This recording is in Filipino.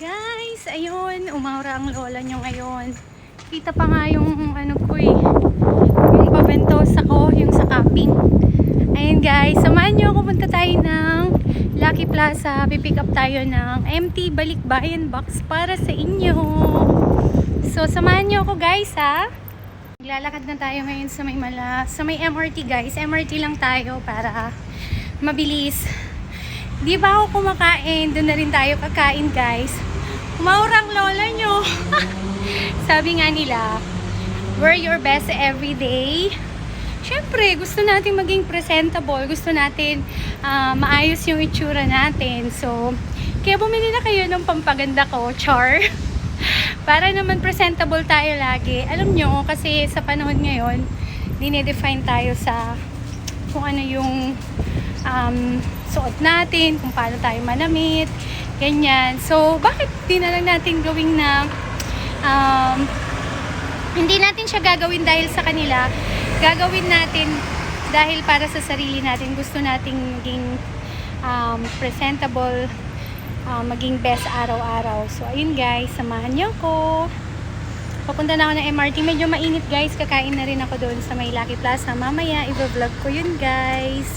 Guys, ayun, umaura ang lola nyo ngayon. Kita pa nga yung ano ko eh, yung paventosa ko, yung sa camping. Ayun guys, samahan nyo ako punta tayo ng Lucky Plaza. Pipick up tayo ng empty balikbayan box para sa inyo. So, samahan nyo ako guys ha. Maglalakad na tayo ngayon sa may mala, sa may MRT guys. MRT lang tayo para mabilis. Di ba ako kumakain? Doon na rin tayo kakain guys. Umaurang lola nyo. Sabi nga nila, wear your best every day. Siyempre, gusto natin maging presentable. Gusto natin ah, maayos yung itsura natin. So, kaya bumili na kayo ng pampaganda ko, char. Para naman presentable tayo lagi. Alam nyo, kasi sa panahon ngayon, dinedefine tayo sa kung ano yung um, suot natin, kung paano tayo manamit, ganyan. So, bakit di na lang natin gawing na um, hindi natin siya gagawin dahil sa kanila, gagawin natin dahil para sa sarili natin. Gusto nating maging um, presentable, um, maging best araw-araw. So, ayun guys, samahan niyo ko. Papunta na ako ng MRT. Medyo mainit guys. Kakain na rin ako doon sa may Lucky Plaza. Mamaya, i-vlog ko yun guys.